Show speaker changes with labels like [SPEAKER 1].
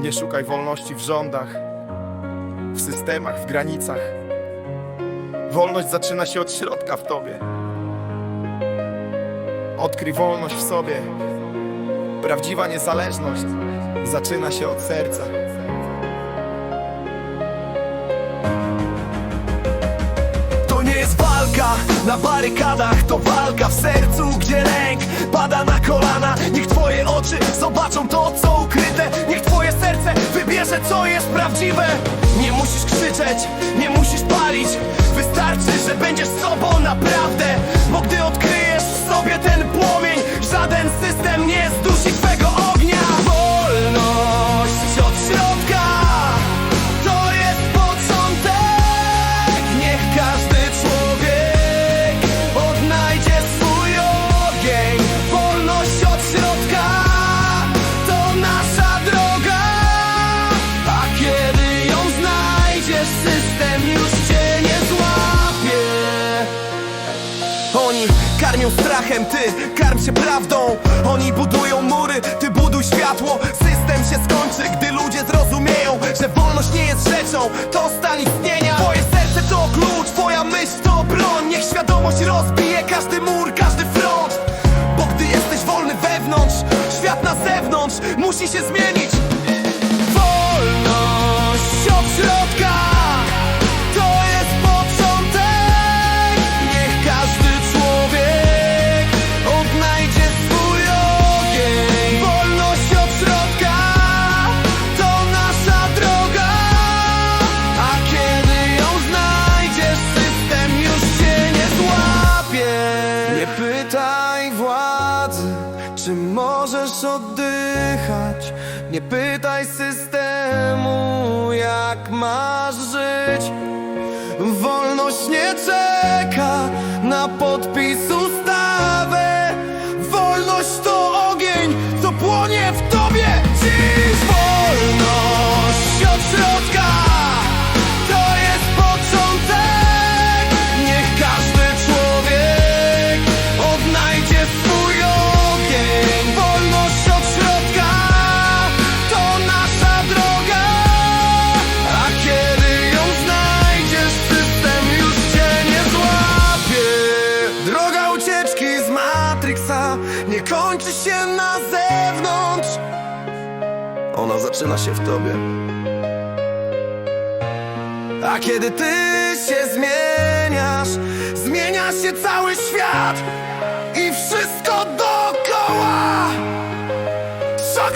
[SPEAKER 1] Nie szukaj wolności w rządach, w systemach, w granicach. Wolność zaczyna się od środka w tobie. Odkryj wolność w sobie. Prawdziwa niezależność zaczyna się od serca.
[SPEAKER 2] To nie jest walka na barykadach To walka w sercu, gdzie lęk jest prawdziwe Nie musisz krzyczeć, nie musisz palić. Wystarczy, że będziesz sobą naprawdę system już cię nie złapie oni karmią strachem, ty karm się prawdą. Oni budują mury, ty buduj światło. System się skończy, gdy ludzie zrozumieją Że wolność nie jest rzeczą, to stan istnienia. Twoje serce to klucz, twoja myśl to broń. Niech świadomość rozbije każdy mur, każdy front. Bo gdy jesteś wolny wewnątrz, świat na zewnątrz Musi się zmienić Czy możesz oddychać? Nie pytaj systemu Jak masz żyć. Wolność nie czeka na podpis ustawy. Wolność to ogień, co płonie w tobie nie kończy się na zewnątrz. Ona zaczyna się w tobie. A kiedy ty się zmieniasz, zmienia się cały świat I wszystko dookoła. Szok